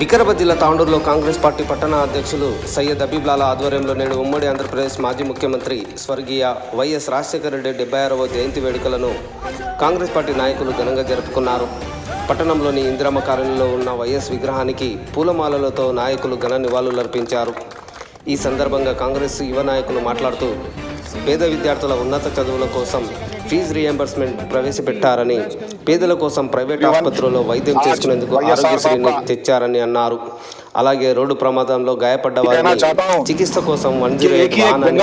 వికారాబాద్ జిల్లా తాండూరులో కాంగ్రెస్ పార్టీ పట్టణ అధ్యక్షులు సయ్యద్ అబీబ్లాల ఆధ్వర్యంలో నేడు ఉమ్మడి ఆంధ్రప్రదేశ్ మాజీ ముఖ్యమంత్రి స్వర్గీయ వైఎస్ రాజశేఖర రెడ్డి డెబ్బై ఆరవ జయంతి వేడుకలను కాంగ్రెస్ పార్టీ నాయకులు ఘనంగా జరుపుకున్నారు. పట్టణంలోని ఇందిరమ్మ కాలనీలో ఉన్న వైఎస్ విగ్రహానికి పూలమాలలతో నాయకులు ఘన నివాళులర్పించారు ఈ సందర్భంగా కాంగ్రెస్ యువ నాయకులు మాట్లాడుతూ పేద విద్యార్థుల ఉన్నత చదువుల కోసం ఫీజు రియంబర్స్మెంట్ ప్రవేశపెట్టారని పేదల కోసం ప్రైవేట్ ఆసుపత్రుల్లో వైద్యం చేసుకునేందుకు ఆరోగ్యశ్రీని తెచ్చారని అన్నారు. అలాగే రోడ్డు ప్రమాదంలో గాయపడ్డ వారిని చికిత్స కోసం వన్ జీరో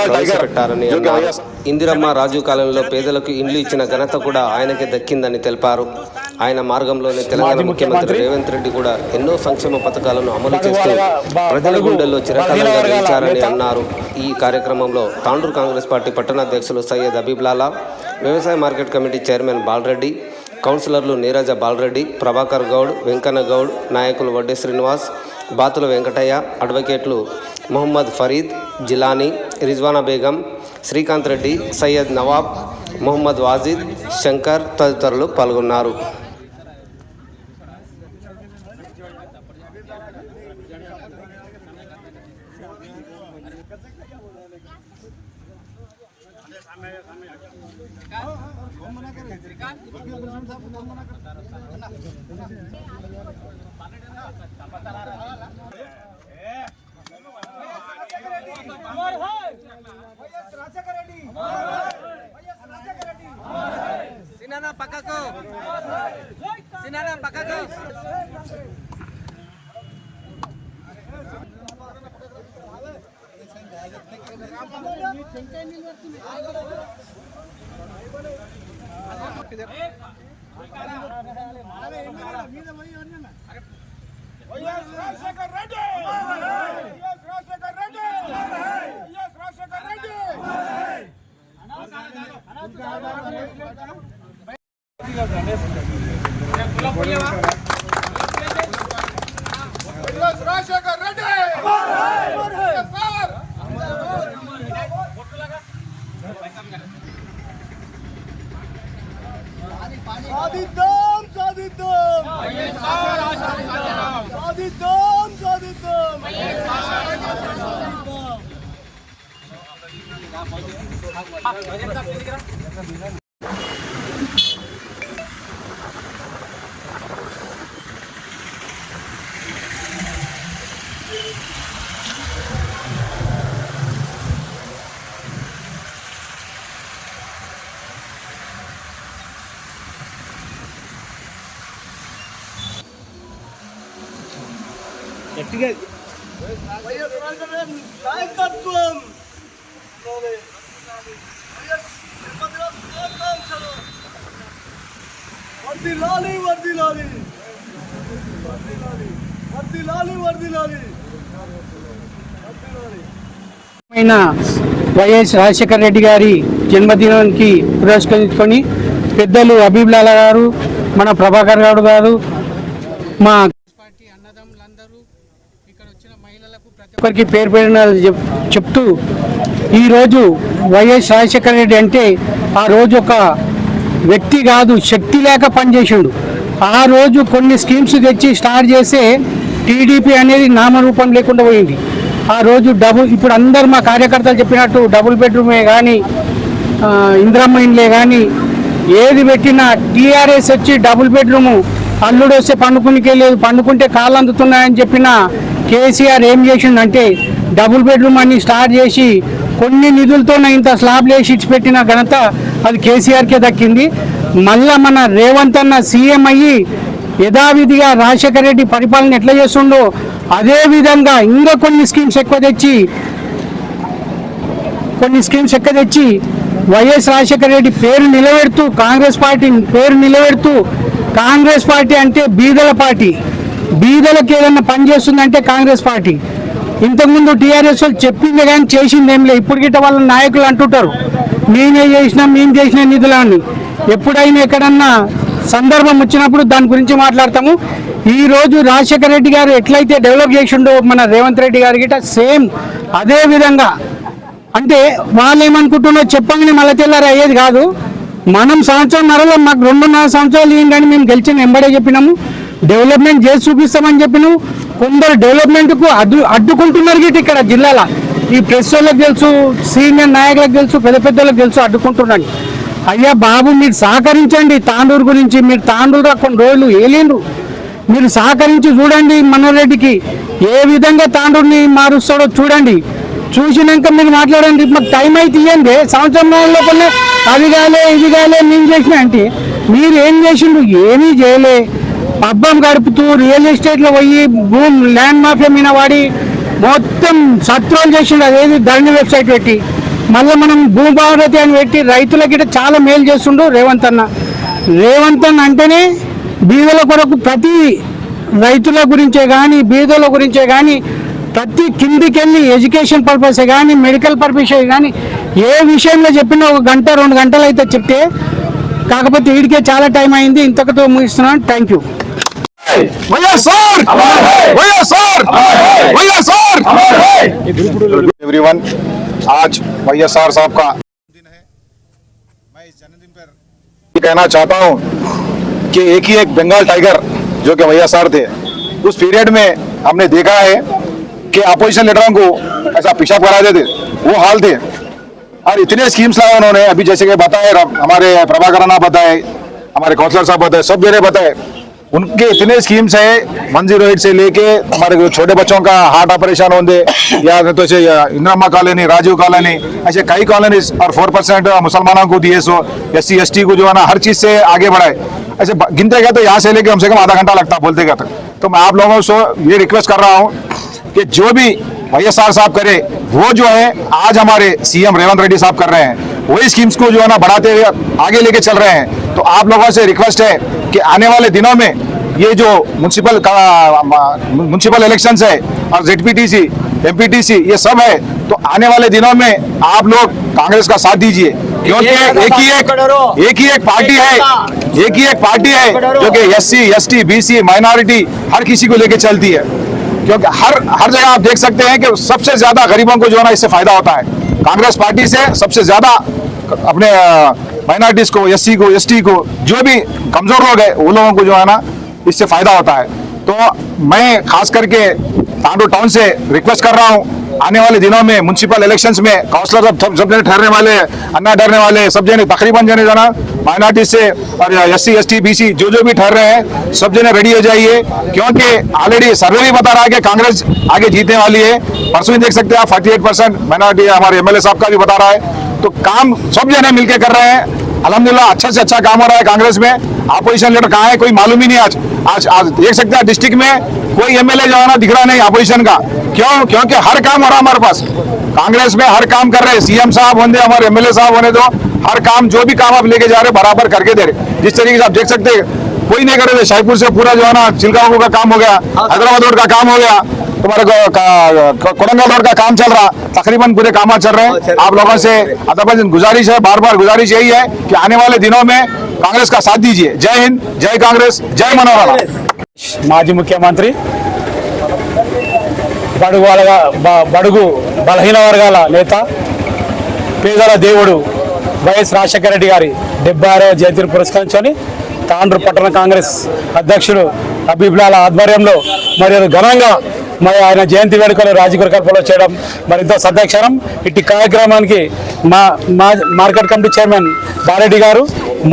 ప్రవేశపెట్టారని అన్నారు. ఇందిరమ్మ రాజు కాలంలో పేదలకు ఇండ్లు ఇచ్చిన ఘనత కూడా ఆయనకే దక్కిందని తెలిపారు. ఆయన మార్గంలోనే తెలంగాణ ముఖ్యమంత్రి రేవంత్ రెడ్డి కూడా ఎన్నో సంక్షేమ పథకాలను అమలు చేస్తూ ప్రజల గుండెల్లో చిరకాలంగా అన్నారు. ఈ కార్యక్రమంలో తాండూరు కాంగ్రెస్ పార్టీ పట్టణ అధ్యక్షులు సయ్యద్ అబీబ్లాలా వ్యవసాయ మార్కెట్ కమిటీ చైర్మన్ బాలరెడ్డి కౌన్సిలర్లు నీరజ బాలరెడ్డి ప్రభాకర్ గౌడ్ వెంకన్న గౌడ్ నాయకులు వడ్డే శ్రీనివాస్ బాతుల వెంకటయ్య అడ్వకేట్లు మొహమ్మద్ ఫరీద్ జిలానీ రిజ్వానా బేగం శ్రీకాంత్ రెడ్డి సయ్యద్ నవాబ్ మొహమ్మద్ వాజిద్ శంకర్ తదితరులు పాల్గొన్నారు. సినానా పక్కకు సినానా పక్కకు YS Rajasekhar Reddy YS Rajasekhar Reddy YS Rajasekhar Reddy YS Rajasekhar Reddy! సాధిద్దాం సాధిద్దాం సాధిద్దాం సాధిద్దాం వైఎస్ రాజశేఖర్ నాయకత్వం వైఎస్ తిరుపతిరావు శుభాకాంక్షలు వైఎస్ రాజశేఖర రెడ్డి గారి జన్మదినానికి పురస్కరించుకొని పెద్దలు అబీబ్లాల గారు మన ప్రభాకర్ గారు గారు మా పార్టీ అన్నదమ్ములందరూ ఇక్కడ వచ్చిన మహిళలకు ప్రతి ఒక్కరికి పేరు పేరున చెప్- చెప్తూ ఈరోజు వైఎస్ రాజశేఖర రెడ్డి అంటే ఆ రోజు ఒక వ్యక్తి కాదు శక్తి లేక పనిచేసిండు. ఆ రోజు కొన్ని స్కీమ్స్ తెచ్చి స్టార్ట్ చేస్తే టీడీపీ అనేది నామరూపం లేకుండా పోయింది. ఆ రోజు డబుల్ ఇప్పుడు అందరు మా కార్యకర్తలు చెప్పినట్టు డబుల్ బెడ్రూమే కానీ ఇందిరమ్మ ఇండ్లే కానీ ఏది పెట్టినా టీఆర్ఎస్ వచ్చి డబుల్ బెడ్రూము అల్లుడు వస్తే పండుకునికే లేదు పండుకుంటే కాళ్ళు అందుతున్నాయని చెప్పిన కేసీఆర్ ఏం చేసిండంటే డబుల్ బెడ్రూమ్ అని స్టార్ట్ చేసి కొన్ని నిధులతోనే ఇంత స్లాబ్లు వేసి ఇచ్చిపెట్టిన ఘనత అది కేసీఆర్కే దక్కింది. మళ్ళా మన రేవంత్ అన్న సీఎం అయ్యి యథావిధిగా రాజశేఖర రెడ్డి పరిపాలన ఎట్లా చేస్తుండో అదే విధంగా ఇంకా కొన్ని స్కీమ్స్ ఎక్కువ తెచ్చి కొన్ని స్కీమ్స్ ఎక్కువ తెచ్చి వైఎస్ రాజశేఖర రెడ్డి పేరు నిలబెడుతూ కాంగ్రెస్ పార్టీ పేరు నిలబెడుతూ కాంగ్రెస్ పార్టీ అంటే బీదల పార్టీ. బీదలకు ఏదన్నా పని చేస్తుందంటే కాంగ్రెస్ పార్టీ. ఇంతకుముందు టీఆర్ఎస్ వాళ్ళు చెప్పింది కానీ చేసింది ఏం లేదు. ఇప్పుడు గిట్ట వాళ్ళ నాయకులు అంటుంటారు మేమే చేసినా మేము చేసిన నిధులని. అని ఎప్పుడైనా ఎక్కడన్నా సందర్భం వచ్చినప్పుడు దాని గురించి మాట్లాడతాము. ఈ రోజు రాజశేఖర రెడ్డి గారు ఎట్లయితే డెవలప్ చేసిండో మన రేవంత్ రెడ్డి గారి గిట్ట సేమ్ అదే విధంగా. అంటే వాళ్ళు ఏమనుకుంటున్నారో చెప్పంగానే మళ్ళీ తెల్లారి అయ్యేది కాదు. మనం సంవత్సరం నరలో మాకు రెండున్నర సంవత్సరాలు ఏంటని మేము గెలిచిన ఎంబడే చెప్పినాము. డెవలప్మెంట్ చేసి చూపిస్తామని చెప్పినాము. కొందరు డెవలప్మెంట్కు అడ్డు అడ్డుకుంటున్నారు గిట్ ఇక్కడ జిల్లాలో. ఈ ప్రెస్ వాళ్ళకి తెలుసు సీనియర్ నాయకులకు తెలుసు పెద్ద పెద్దలకు తెలుసు అడ్డుకుంటున్నాను అయ్యా బాబు మీరు సహకరించండి. తాండూరు గురించి మీరు తాండూరు కొన్ని రోజులు ఏలేరు మీరు సహకరించి చూడండి మనోరెడ్డికి. ఏ విధంగా తాండూరుని మారుస్తాడో చూడండి. చూసినాక మీరు మాట్లాడండి. మాకు టైం అయితే ఇవ్వండి సంవత్సరం లోపలనే అది కాలే ఇది కాలే నేను చేసిన అంటే మీరు ఏం చేసిండ్రు? ఏమీ చేయలే. పబ్బం గడుపుతూ రియల్ ఎస్టేట్లో పోయి భూమి ల్యాండ్ మాఫియా మీద వాడి మొత్తం సత్రోలు చేసిండు. అదేది ధరణి వెబ్సైట్ పెట్టి. మళ్ళీ మనం భూభారతి అని పెట్టి రైతులకి చాలా మేలు చేస్తుండు రేవంత్ అన్న. రేవంత్ అన్న అంటేనే బీదల కొరకు ప్రతి రైతుల గురించే కానీ బీదల గురించే కానీ ప్రతి కిందికి వెళ్ళి ఎడ్యుకేషన్ పర్పసే కానీ మెడికల్ పర్పసే కానీ ఏ విషయంలో చెప్పినా ఒక గంట రెండు గంటలు అయితే చెప్తే కాకపోతే వీడికే చాలా టైం అయింది ఇంతటితో ముగిస్తున్నాను thank you YSR YSR YSR everyone आज वाईएसआर साहब का दिन है मैं इस जन्मदिन पर ये कहना चाहता हूँ कि एक ही एक बंगाल टाइगर जो कि वाईएसआर थे उस पीरियड में हमने देखा है कि अपोजिशन लीडरों को ऐसा पिशाब कराते थे वो हाल थे और इतने स्कीम्स लाए उन्होंने। अभी जैसे कि बताए हमारे प्रभाकर राणा बताए, हमारे काउंसलर साहब बताए, सब जने बताए। उनके इतने स्कीम्स है, वन ज़ीरो एट से लेके हमारे छोटे बच्चों का हार्ट ऑपरेशन होंगे, या तो ऐसे इंदिरामा कॉलोनी, राजीव कॉलोनी, ऐसे कई कॉलोनीज और फोर परसेंट मुसलमानों को दिए, सो एस सी को जो है ना, हर चीज़ से आगे बढ़ाए। ऐसे गिनते गए तो यहाँ से लेके कम से कम आधा घंटा लगता, बोलते गए तक तो मैं आप लोगों से ये रिक्वेस्ट कर रहा हूँ कि जो भी वाईएसआर साहब करे वो जो है आज हमारे सीएम रेवंत रेड्डी साहब कर रहे हैं। वही स्कीम्स को जो है ना बढ़ाते हुए आगे लेके चल रहे हैं। तो आप लोगों से रिक्वेस्ट है कि आने वाले दिनों में ये जो म्यूनसिपल म्यूनसिपल इलेक्शंस है और जेडपीटीसी एमपीटीसी ये सब है तो आने वाले दिनों में आप लोग कांग्रेस का साथ दीजिए। क्योंकि एक ही एक एक ही एक पार्टी है एक ही एक पार्टी है जो कि S C S T B C minority हर किसी को लेके चलती है। क्योंकि हर हर जगह आप देख सकते हैं कि सबसे ज़्यादा गरीबों को जो है ना इससे फ़ायदा होता है। कांग्रेस पार्टी से सबसे ज़्यादा अपने माइनॉरिटीज को एससी को एसटी को, जो भी कमज़ोर लोग है वो लोगों को जो है ना इससे फ़ायदा होता है। तो मैं खास करके तांडो टाउन से रिक्वेस्ट कर रहा हूँ आने वाले दिनों में म्यूनसिपल इलेक्शंस में काउंसलर सब सब जने ठहरने वाले अन्ना ठहरने वाले, सब जने तकरीबन जने जाना, माइनॉरिटी से और S C S T B C जो जो भी ठहर रहे हैं, सब जने रेडी हो जाइए, क्योंकि ऑलरेडी सर्वे भी बता रहा है कि कांग्रेस आगे जीतने वाली है। परसों देख सकते हैं आप फोर्टी एट परसेंट माइनॉरिटी हमारे एमएलए साहब का भी बता रहा है। तो काम सब जने मिलके कर रहे हैं अलहमदिल्ला अच्छा से अच्छा काम हो रहा है कांग्रेस में। अपोजिशन लीडर कहाँ है? कोई मालूम ही नहीं आज। आज आज देख सकते हैं, डिस्ट्रिक्ट में कोई एमएलए जो दिख रहा नहीं अपोजिशन का। क्यों? क्योंकि हर काम हो रहा हमारे पास। कांग्रेस में हर काम कर रहे हैं। सीएम साहब होने हमारे एमएलए साहब होने दो हर काम, जो भी काम आप लेके जा रहे बराबर करके दे रहे जिस तरीके से आप देख सकते हैं कोई नहीं कर रहे थे शाहपुर से पूरा जो है ना चिलगांव का काम हो गया हैदराबाद रोड का काम हो गया तुम्हारे को- का- कोडंगल रोड का काम चल रहा तकरीबन पूरे काम चल रहे हैं आप लोगों से अदबन गुजारिश है बार बार गुजारिश यही है कि आने वाले दिनों में कांग्रेस का साथ दीजिए जय हिंद जय कांग्रेस जय मनोरमा మాజీ ముఖ్యమంత్రి బడుగు వర్గ బ- బడుగు బలహీన వర్గాల నేత పేదల దేవుడు వైఎస్ రాజశేఖర రెడ్డి గారి డెబ్బై ఆరవ జయంతిని పురస్కరించుకొని తాండ్రు పట్టణ కాంగ్రెస్ అధ్యక్షుడు హబీబ్లాల ఆధ్వర్యంలో మరి ఘనంగా మరి ఆయన జయంతి వేడుకలు రాజకీయ కల్పలో చేయడం మరి ఎంతో సదాక్షరం. ఇట్టి కార్యక్రమానికి మా మా మార్కెట్ కమిటీ చైర్మన్ బారెడ్డి గారు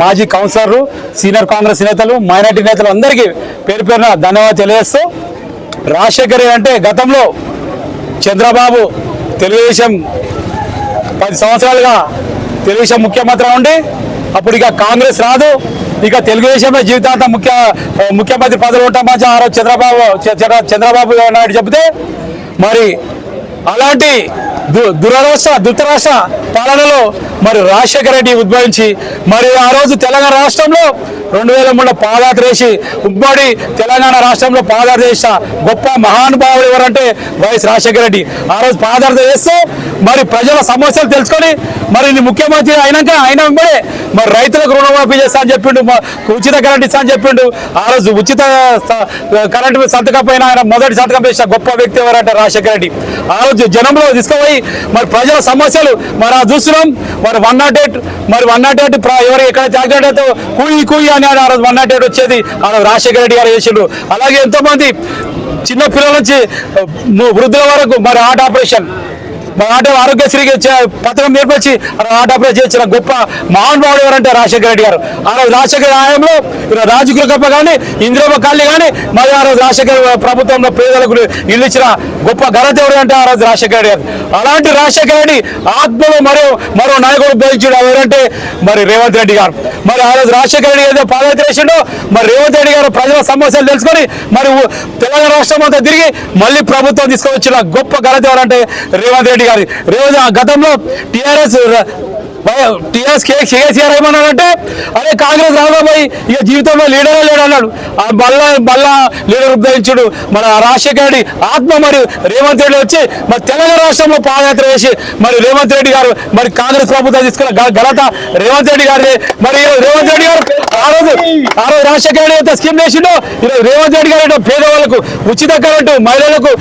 మాజీ కౌన్సిలర్లు సీనియర్ కాంగ్రెస్ నేతలు మైనార్టీ నేతలు అందరికీ పేరు పేరున ధన్యవాదాలు తెలియజేస్తూ రాజశేఖర్ అంటే గతంలో చంద్రబాబు తెలుగుదేశం పది సంవత్సరాలుగా తెలుగుదేశం ముఖ్యమంత్రి ఉండి అప్పుడు ఇక కాంగ్రెస్ రాదు. ఇక తెలుగుదేశమే జీవితాంతం ముఖ్య ముఖ్యమంత్రి పదవి ఉంటామని ఆ రోజు చంద్రబాబు చంద్రబాబు నాయుడు చెబితే మరి అలాంటి దు దురదృష్ట ధృతరాష్ట్ర పాలనలో మరి రాజశేఖర రెడ్డి ఉద్భవించి మరి ఆ రోజు తెలంగాణ రాష్ట్రంలో రెండు వేల మూడులో పాదయాత్ర చేసి ఉమ్మడి తెలంగాణ రాష్ట్రంలో పాదయాత్ర చేసిన గొప్ప మహానుభావుడు ఎవరంటే వైఎస్ రాజశేఖర రెడ్డి. ఆ రోజు పాదయాత్ర చేస్తూ మరి ప్రజల సమస్యలు తెలుసుకొని మరి ముఖ్యమంత్రి అయినాక ఆయన ఉమ్మడే మరి రైతులకు రుణమాఫీ చేస్తా అని చెప్పిండు ఉచిత కరెంట్ ఇస్తా అని చెప్పిండు. ఆ రోజు ఉచిత కరెంట్ సంతకం పైన ఆయన మొదటి సంతకం చేసిన గొప్ప వ్యక్తి ఎవరంట రాజశేఖర రెడ్డి. ఆ రోజు జనంలో తీసుకుపోయి మరి ప్రజల సమస్యలు మరి ఆ చూస్తున్నాం. మరి వన్ నాట్ ఎయిట్ మరి వన్ నాట్ ఎయిట్ ఎవరు ఎక్కడ జాగ్రత్తతో కూయి కూయి అని ఆ రోజు వన్ నాట్ ఎయిట్ వచ్చేది. ఆ రోజు రాజశేఖర రెడ్డి గారు చేసిండు. అలాగే ఎంతో మంది చిన్న పిల్లల నుంచి వృద్ధుల వరకు మరి హార్ట్ ఆపరేషన్ మరి ఆట ఆరోగ్యశ్రీ పథకం ఏర్పరిచి హార్ట్ అప్లై చేసిన గొప్ప మహానుభావుడు ఎవరంటే రాజశేఖర రెడ్డి గారు. ఆ రోజు రాజశేఖర హయాంలో ఈరోజు రాజకీయ కానీ ఇందిరమ్మ కాలనీ కానీ మరి ఆ రోజు రాజశేఖర ప్రభుత్వంలో పేదలకు ఇల్లు ఇచ్చిన గొప్ప ఘనత ఎవరు అంటే ఆ రోజు రాజశేఖర రెడ్డి గారు. అలాంటి రాజశేఖర రెడ్డి ఆత్మలో మరో మరో నాయకుడు బోధించాడు ఎవరంటే మరి రేవంత్ రెడ్డి గారు. మరి ఆ రోజు రాజశేఖర రెడ్డి ఏదో పాదయాత్ర చేసిండో మరి రేవంత్ రెడ్డి గారు ప్రజల సమస్యలు తెలుసుకొని మరి తెలంగాణ రాష్ట్రం అంతా తిరిగి మళ్ళీ ప్రభుత్వం తీసుకొచ్చిన గొప్ప ఘనత ఎవరంటే రేవంత్ రెడ్డి రెడ్డి గారి. రేవంత్ గతంలో టీఆర్ఎస్ టీఆర్ఎస్ కేసీఆర్ ఏమన్నాడంటే అరే కాంగ్రెస్ రాబోయి ఇక జీవితంలో లీడరే లేడు అన్నాడు ఆ బల్లా మళ్ళా లీడర్ ఉద్దేశించుడు మన రాజశేఖర రెడ్డి ఆత్మ. మరి రేవంత్ రెడ్డి వచ్చి మరి తెలంగాణ రాష్ట్రంలో పాదయాత్ర చేసి మరి రేవంత్ రెడ్డి గారు మరి కాంగ్రెస్ ప్రభుత్వం తీసుకున్న ఘనత రేవంత్ రెడ్డి గారి మరి రేవంత్ రెడ్డి గారు ఆ రోజు ఆ రోజు రాజశేఖర రెడ్డి అయితే స్కీమ్ చేసిండో ఈరోజు రేవంత్ రెడ్డి గారు పేదవాళ్ళకు ఉచిత కరెంటు మహిళలకు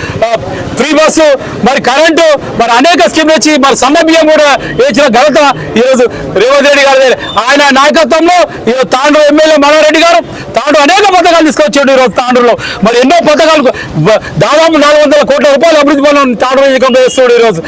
ఫ్రీ బస్సు మరి కరెంటు మరి అనేక స్కీమ్లు వచ్చి మరి సన్నబియ్యం కూడా వేసిన ఘనత ఈరోజు రేవంత్ రెడ్డి గారి ఆయన నాయకత్వంలో ఈరోజు తాండ్రు ఎమ్మెల్యే మనోరెడ్డి గారు తాండ్రు అనేక పథకాలు తీసుకొచ్చాడు ఈరోజు తాండ్రులో. మరి ఎన్నో పథకాలు దాదాపు నాలుగు వందల కోట్ల రూపాయలు అభివృద్ధి పనులు తాండ్రు నియోజకంలో వేస్తున్నాడు ఈరోజు.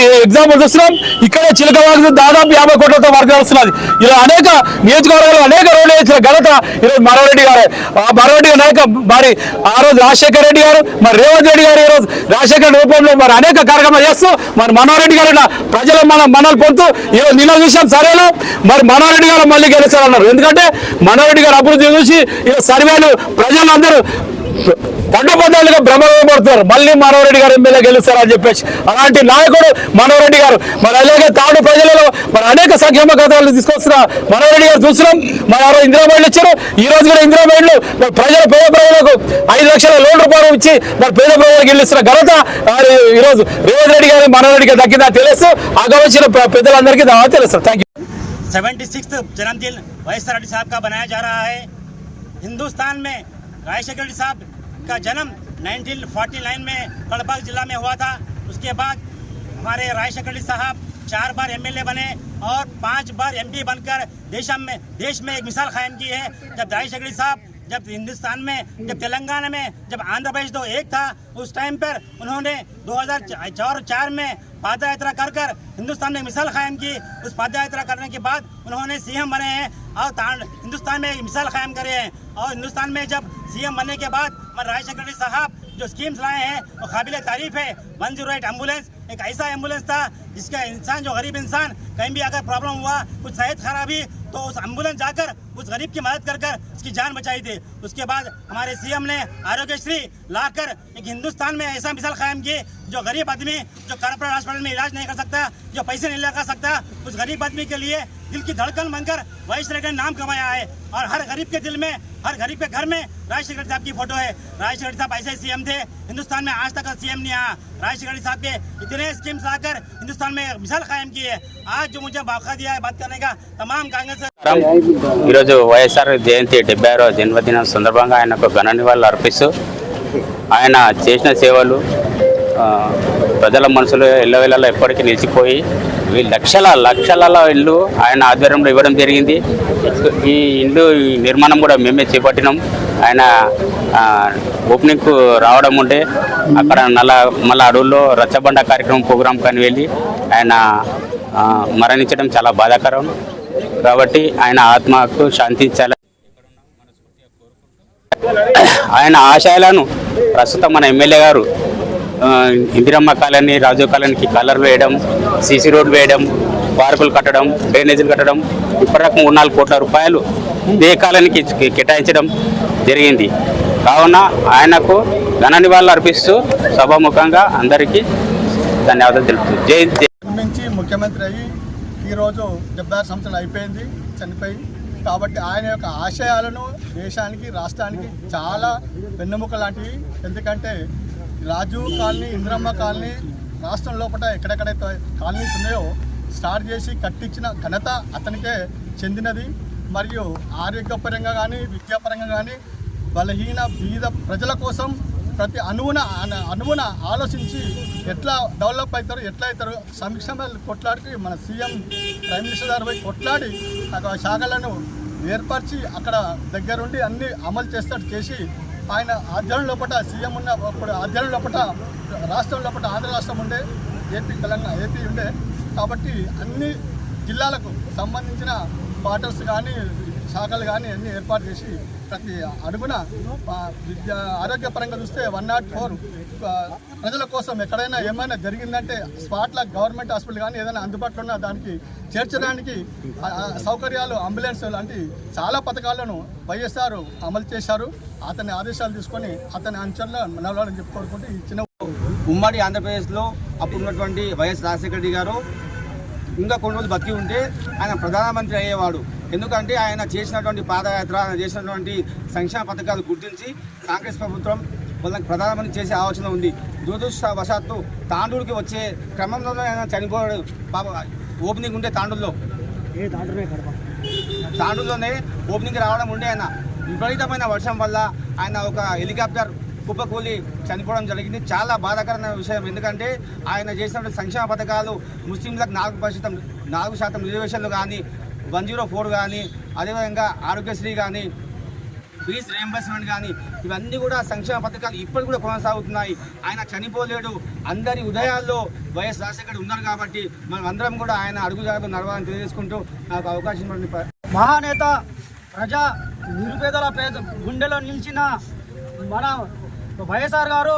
ఈరోజు ఎగ్జాంపుల్ చూస్తున్నాం. ఇక్కడే చిలకవాగు దాదాపు యాభై కోట్లతో వర్క్ వస్తున్నది ఇలా అనేక నియోజకవర్గాలు అనేక రోడ్లు వేసిన ఘనత ఈరోజు మనోరెడ్డి గారు. ఆ మనోరెడ్డి నాయక మరి ఆ రోజు రాజశేఖర రెడ్డి గారు మరి రేవంత్ రెడ్డి గారు ఈరోజు రాజశేఖర రూపంలో మరి అనేక కార్యక్రమాలు చేస్తూ మరి మనోరెడ్డి గారు ప్రజలు ప్రజల మన మనల్ని పొందుతూ ఈరోజు నిన్న విషయం సర్వేలో. మరి మనోరెడ్డి గారు మళ్ళీ గెలిచారన్నారు ఎందుకంటే మనోరెడ్డి గారు అభివృద్ధి చూసి ఈ సర్వేలు ప్రజలందరూ పడ్డపడ్డాలుగా భ్రమపడుతున్నారు మళ్ళీ మనోరెడ్డి గారు ఎమ్మెల్యే గెలుస్తారని చెప్పేసి అలాంటి నాయకుడు మనోరెడ్డి గారు మరి అలాగే తాడు ప్రజలలో మరి అనేక సంక్షేమ పథకాలు తీసుకొస్తున్న మనోరెడ్డి గారు చూస్తున్నాం మరి ఆ రోజు ఇందిరాబాయిలు ఇచ్చారు ఈ రోజు కూడా ఇందిరాబాయిలు మరి ప్రజల పేద ప్రజలకు ఐదు లక్షల లోన్ రూపాయలు ఇచ్చి మరి పేద ప్రజలకు గెలుస్తున్న ఘనత మరి ఈ రోజు రేవంత్ రెడ్డి గారు మనోరెడ్డి గారు దక్కిందా తెలుసు ఆగవచ్చిన పెద్దలందరికీ దా- తెలుసు థ్యాంక్ యూ सेवेंटी सिक्स जन्मदिन वाइस रेड्डी साहब का बनाया जा रहा है हिंदुस्तान में राजशेखर रेड्डी साहब का जन्म 1949 में कड़बाग जिला में हुआ था। उसके बाद हमारे राजशेखर रेड्डी साहब चार बार एमएलए बने और पाँच बार एमपी बनकर देश में देश में एक मिसाल कायम की है। जब राजशेखर रेड्डी साहब, जब हिंदुस्तान में, जब तेलंगाना में, जब आंध्र प्रदेश दो एक था, उस टाइम पर उन्होंने 2004 चार में पाद यात्रा कर कर हिंदुस्तान में मिसाल कायम की। उस पाद यात्रा करने के बाद उन्होंने सीएम बने हैं और हिंदुस्तान में एक मिसाल कायम करे हैं। और हिंदुस्तान में जब सीएम बनने के बाद राजशेखर रेड्डी साहब जो स्कीम्स लाए हैं, वो काबिल तारीफ़ है। वन ज़ीरो एट एंबुलेंस एक ऐसा एंबुलेंस था जिसका इंसान, जो गरीब इंसान, कहीं भी अगर प्रॉब्लम हुआ, कुछ सेहत खराबी तो उस एंबुलेंस जाकर, उस गरीब की मदद कर कर उसकी जान बचाई थी। उसके बाद हमारे सीएम ने आरोग्यश्री लाकर एक हिंदुस्तान में ऐसा मिसाल कायम की, जो गरीब आदमी, जो कॉर्पोरेट हॉस्पिटल में इलाज नहीं कर सकता, जो पैसे नहीं लगा सकता, उस गरीब आदमी के लिए दिल की धड़कन बनकर वैश्य रेड्डी ने नाम कमाया है और हर गरीब के दिल में हर गरीब के घर में राजशेखर रेड्डी साहब की फोटो है राजशेखर रेड्डी साहब ऐसे सीएम थे हिंदुस्तान में आज तक सीएम नहीं आया राजशेखर रेड्डी साहब के इतने स्कीम्स लाकर हिंदुस्तान में एक मिसाल कायम की है आज जो मुझे मौका दिया है बात करने का तमाम कांग्रेस ఈరోజు వైఎస్ఆర్ జయంతి డెబ్బై ఆరో జన్మదినం సందర్భంగా ఆయనకు ఘన నివాళులు అర్పిస్తూ ఆయన చేసిన సేవలు ఆ, ప్రజల మనసులో ఎల్లవేళలా ఎప్పటికీ నిలిచిపోయి ఈ లక్షల లక్షల ఇల్లు ఆయన ఆధ్వర్యంలో ఇవ్వడం జరిగింది. ఈ ఇల్లు ఈ నిర్మాణం కూడా మేమే చేపట్టినాం. ఆయన ఓపెనింగ్కు రావడం ఉంటే అక్కడ నల్ల మళ్ళా అడవుల్లో రచ్చబండ కార్యక్రమం ప్రోగ్రాం కానీ వెళ్ళి ఆయన మరణించడం చాలా బాధాకరం. కాబట్టి ఆయన ఆత్మకు శాంతించాలి ఆయన ఆశయాలను ప్రస్తుతం మన ఎమ్మెల్యే గారు ఇందిరమ్మ కాలనీ రాజు కాలనీకి కలర్ వేయడం సీసీ రోడ్ వేయడం పార్కులు కట్టడం డ్రైనేజీలు కట్టడం ఇప్పటివరకు మూడు నాలుగు కోట్ల రూపాయలు ఏ కాలనీకి కేటాయించడం జరిగింది. కావున ఆయనకు ఘన నివాళులు అర్పిస్తూ సభాముఖంగా అందరికీ ధన్యవాదాలు తెలుపుతూ జై జై. నుంచి ముఖ్యమంత్రి అయ్యి ఈరోజు డెబ్బై ఆరు సంవత్సరాలు అయిపోయింది చనిపోయి. కాబట్టి ఆయన యొక్క ఆశయాలను దేశానికి రాష్ట్రానికి చాలా వెన్నెముక లాంటివి. ఎందుకంటే రాజీవ్ కాలనీ ఇంద్రమ్మ కాలనీ రాష్ట్రం లోపల ఎక్కడెక్కడైతే కాలనీస్ ఉన్నాయో స్టార్ట్ చేసి కట్టించిన ఘనత అతనికే చెందినది. మరియు ఆరోగ్యపరంగా కానీ విద్యాపరంగా కానీ బలహీన బీద ప్రజల కోసం ప్రతి అణువున అణువున ఆలోచించి ఎట్లా డెవలప్ అవుతారు ఎట్లా అవుతారు సంక్షేమ కొట్లాడి మన సీఎం ప్రైమ్ మినిస్టర్ గారు పోయి కొట్లాడి శాఖలను ఏర్పరిచి అక్కడ దగ్గరుండి అన్ని అమలు చేస్తాడు చేసి ఆయన ఆధ్వర్యం లోపల సీఎం ఉన్న అప్పుడు ఆధ్వర్యం లోపల రాష్ట్రం లోపల ఆంధ్ర రాష్ట్రం ఉండే ఏపీ తెలంగాణ ఏపీ ఉండే. కాబట్టి అన్ని జిల్లాలకు సంబంధించిన క్వార్టర్స్ కానీ శాఖలు కానీ అన్ని ఏర్పాటు చేసి ప్రతి అడుగున విద్య ఆరోగ్యపరంగా చూస్తే వన్ నాట్ ఫోర్ ప్రజల కోసం ఎక్కడైనా ఏమైనా జరిగిందంటే స్పాట్లో గవర్నమెంట్ హాస్పిటల్ కానీ ఏదైనా అందుబాటులో ఉన్న దానికి చేర్చడానికి సౌకర్యాలు అంబులెన్స్ లాంటి చాలా పథకాలను వైఎస్ఆర్ అమలు చేశారు. అతని ఆదేశాలు తీసుకొని అతని అంచనలో నడవాలని చెప్పి కోరుకుంటూ ఈ చిన్న ఉమ్మడి ఆంధ్రప్రదేశ్లో అప్పుడు ఉన్నటువంటి వైఎస్ రాజశేఖర రెడ్డి గారు ఇంకా కొన్ని రోజులు బతికి ఉంటే ఆయన ప్రధానమంత్రి అయ్యేవాడు. ఎందుకంటే ఆయన చేసినటువంటి పాదయాత్ర ఆయన చేసినటువంటి సంక్షేమ పథకాలు గుర్తించి కాంగ్రెస్ ప్రభుత్వం వాళ్ళకి ప్రధానమంత్రి చేసే ఆలోచన ఉంది. దురదృష్టవశాత్తు తాండూరుకి వచ్చే క్రమంలోనే ఆయన చనిపోయాడు. పాప ఓపెనింగ్ ఉండే తాండూరులో. తాండూరులోనే ఓపెనింగ్ రావడం ఉండే ఆయన. విపరీతమైన వర్షం వల్ల ఆయన ఒక హెలికాప్టర్ కుప్పకూలి చనిపోవడం జరిగింది. చాలా బాధాకరమైన విషయం. ఎందుకంటే ఆయన చేసినటువంటి సంక్షేమ పథకాలు ముస్లింలకు నాలుగు శాతం నాలుగు శాతం రిజర్వేషన్లు కానీ వన్ జీరో ఫోర్ కానీ అదేవిధంగా ఆరోగ్యశ్రీ కానీ ఫీజు రియంబర్స్మెంట్ కానీ ఇవన్నీ కూడా సంక్షేమ పథకాలు ఇప్పటికి కూడా కొనసాగుతున్నాయి. ఆయన చనిపోలేడు. అందరి ఉదయాల్లో వైఎస్ రాజశేఖర్ ఉన్నారు కాబట్టి మనం అందరం కూడా ఆయన అడుగుజాడలు నడవాలని తెలియజేసుకుంటూ నాకు అవకాశం మహానేత ప్రజా నిరుపేదల పేద గుండెలో నిలిచిన మన వైఎస్ఆర్ గారు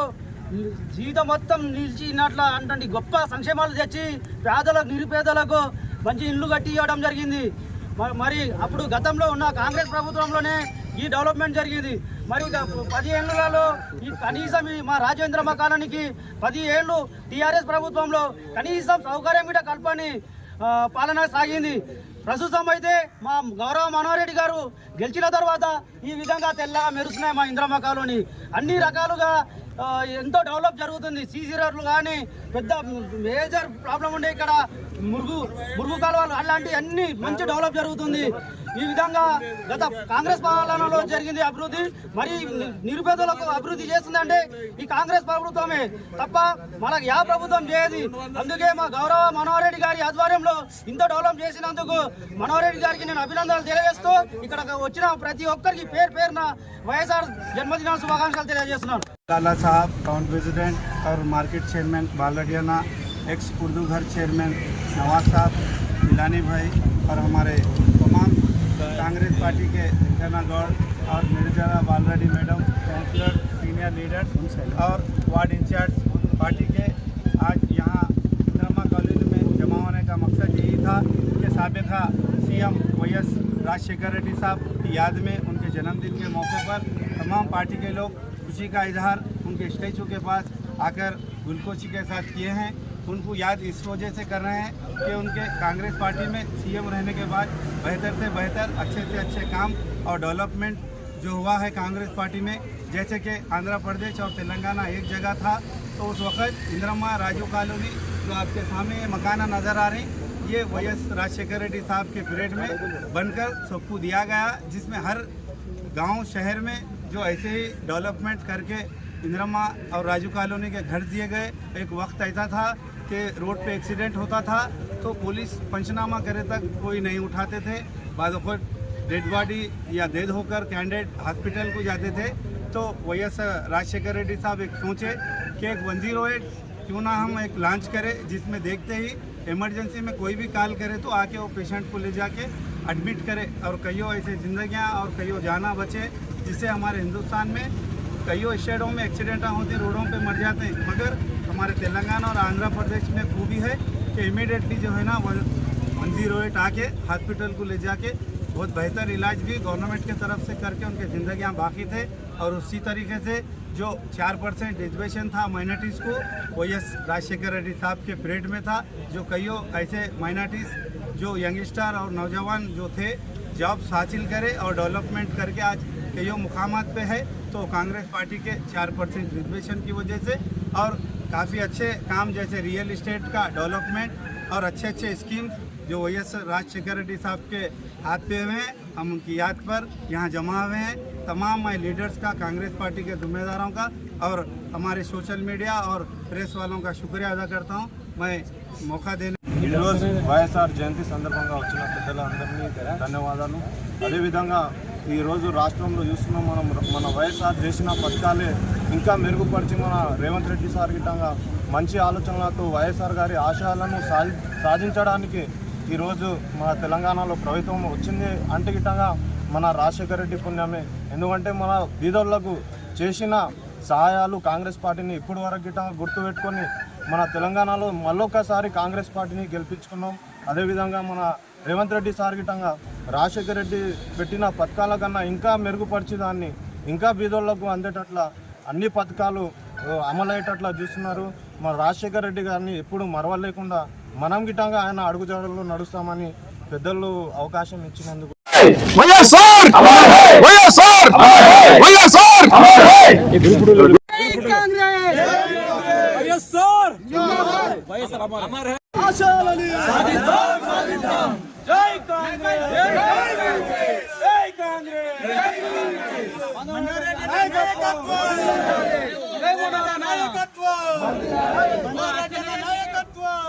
జీవితం మొత్తం నిలిచినట్ల అంటే గొప్ప సంక్షేమాలు తెచ్చి పేదలకు నిరుపేదలకు మంచి ఇల్లు కట్టి ఇవ్వడం జరిగింది. మరి అప్పుడు గతంలో ఉన్న కాంగ్రెస్ ప్రభుత్వంలోనే ఈ డెవలప్మెంట్ జరిగింది. మరి పది ఏళ్ళలో ఈ కనీసం ఈ మా రాజేంద్రమ్మ కాలనీకి పది ఏళ్ళు టీఆర్ఎస్ ప్రభుత్వంలో కనీసం సౌకర్యం కూడా కల్పని పాలన సాగింది. ప్రస్తుతం అయితే మా గౌరవ మనోహరెడ్డి గారు గెలిచిన తర్వాత ఈ విధంగా తెల్లగా మెరుస్తున్నాయి మా ఇంద్రమ్మ కాలనీ. అన్ని రకాలుగా ఎంతో డెవలప్ జరుగుతుంది. సీసీ రోడ్లు కానీ పెద్ద మేజర్ ప్రాబ్లం ఉండే ఇక్కడ మురుగు మురుగు కాలువలు అలాంటివి అన్ని మంచి డెవలప్ జరుగుతుంది. ఈ విధంగా గత కాంగ్రెస్ పాలనలో జరిగింది అభివృద్ధి. మరి నిరుపేదలకు అభివృద్ధి చేస్తుందంటే ఈ కాంగ్రెస్ ప్రభుత్వమే తప్ప మనకు యా ప్రభుత్వం చేయదు అందుకే మా గౌరవ మనోహర్ రెడ్డి గారి ఆధ్వర్యంలో ఇంత డెవలప్ చేసినందుకు మనోహర్ రెడ్డి గారికి నేను అభినందనలు తెలియజేస్తూ ఇక్కడ వచ్చిన ప్రతి ఒక్కరికి పేరు పేరున వైఎస్ఆర్ జన్మదిన శుభాకాంక్షలు తెలియజేస్తున్నాను. लाला साहब टाउन प्रेसिडेंट और मार्केट चेयरमैन बालडियाना एक्स उर्दू घर चेयरमैन नवाज़ साहब मिलानी भाई और हमारे तमाम कांग्रेस पार्टी के वेंकैया गौड़ और Nirjala Balreddy madam councillor senior leader और वार्ड इंचार्ज पार्टी के आज यहाँ इंदिरा कॉलेज में जमा होने का मकसद यही था कि सबका C M Y S Rajasekhar Reddy साहब की याद में, उनके जन्मदिन के मौके पर तमाम पार्टी के लोग खुशी का इजहार उनके स्टैचू के पास आकर गुलकोशी के साथ किए हैं। उनको याद इस वजह से कर रहे हैं कि उनके कांग्रेस पार्टी में सीएम रहने के बाद बेहतर से बेहतर, अच्छे से अच्छे काम और डेवलपमेंट जो हुआ है कांग्रेस पार्टी में, जैसे कि आंध्र प्रदेश और तेलंगाना एक जगह था तो उस वक्त इंदिरम्मा राजू कॉलोनी जो आपके सामने मकाना नज़र आ रही, ये वाई एस राजशेखर रेड्डी साहब के पीरियड में बनकर सबको दिया गया, जिसमें हर गाँव, शहर में जो ऐसे ही डेवलपमेंट करके इंदिरम्मा और राजू कॉलोनी के घर दिए गए। एक वक्त ऐसा था कि रोड पे एक्सीडेंट होता था तो पुलिस पंचनामा करे तक कोई नहीं उठाते थे। बाद डेड बॉडी या डेड होकर कैंडिडेट हॉस्पिटल को जाते थे। तो वही राजशेखर रेड्डी साहब एक सोचे कि एक वन ज़ीरो एट क्यों ना हम एक लॉन्च करें, जिसमें देखते ही इमरजेंसी में कोई भी कॉल करे तो आके वो पेशेंट को ले जाके एडमिट करे और कईयों ऐसे जिंदगियाँ और कईयों जाना बचे, जिससे हमारे हिंदुस्तान में कईयों स्टेटों में एक्सीडेंट होते रोडों पे मर जाते हैं मगर हमारे तेलंगाना और आंध्र प्रदेश में खूबी है कि इमीडिएटली जो है ना वन ज़ीरो एट आके हॉस्पिटल को ले जाके बहुत बेहतर इलाज भी गवर्नमेंट की तरफ़ से करके उनके ज़िंदगियाँ बाकी थे और उसी तरीके से जो चार परसेंट रिजर्वेशन था माइनॉरिटीज़ को, वो यस राजशेखर रेड्डी साहब के पीरियड में था, जो कईयों ऐसे माइनॉरिटीज़ जो यंगस्टर और नौजवान जो थे जॉब्स हासिल करे और डेवलपमेंट करके आज कईयों मुकामात पे है तो कांग्रेस पार्टी के चार परसेंट रिजर्वेशन की वजह से और काफ़ी अच्छे काम जैसे रियल इस्टेट का डेवलपमेंट और अच्छे अच्छे स्कीम्स जो एस राजशेखर रेड्डी साहब के हाथ पे हुए हैं, हम उनकी याद पर यहाँ जमा हुए हैं। तमाम मैं लीडर्स का, कांग्रेस पार्टी के जिम्मेदारों का और हमारे सोशल मीडिया और प्रेस वालों का शुक्रिया अदा करता हूँ। मैं मौका देने ఈరోజు వైఎస్ఆర్ జయంతి సందర్భంగా వచ్చిన పెద్దలందరినీ ధన్యవాదాలు. అదేవిధంగా ఈరోజు రాష్ట్రంలో చూస్తున్నాం మనం మన వైఎస్ఆర్ చేసిన పథకాలే ఇంకా మెరుగుపరిచి మన రేవంత్ రెడ్డి సార్ గిట్టంగా మంచి ఆలోచనలతో వైఎస్ఆర్ గారి ఆశయాలను సాధించడానికి ఈరోజు మన తెలంగాణలో ప్రభుత్వం వచ్చింది అంటే గిట్టంగా మన రాజశేఖర రెడ్డి పుణ్యమే. ఎందుకంటే మన బీదోళ్ళకు చేసిన సహాయాలు కాంగ్రెస్ పార్టీని ఇప్పటి వరకు గిట్టంగా గుర్తుపెట్టుకొని మన తెలంగాణలో మళ్ళొక్కసారి కాంగ్రెస్ పార్టీని గెలిపించుకున్నాం. అదేవిధంగా మన రేవంత్ రెడ్డి సార్ గిట్టంగా రాజశేఖర రెడ్డి పెట్టిన పథకాల కన్నా ఇంకా మెరుగుపరిచి దాన్ని ఇంకా బీదోళ్ళకు అందేటట్ల అన్ని పథకాలు అమలయ్యేటట్లా చూస్తున్నారు. మన రాజశేఖర రెడ్డి గారిని ఎప్పుడు మరవలేకుండా మనం గిట్టంగా ఆయన అడుగుజాడల్లో నడుస్తామని పెద్దలు అవకాశం ఇచ్చినందుకు వైఎస్ఆర్! వైఎస్ఆర్! వైఎస్ఆర్! ఆశయాలని సాధిద్దాం సాధిద్దాం నాయకత్వం నాయకత్వం నాయకత్వం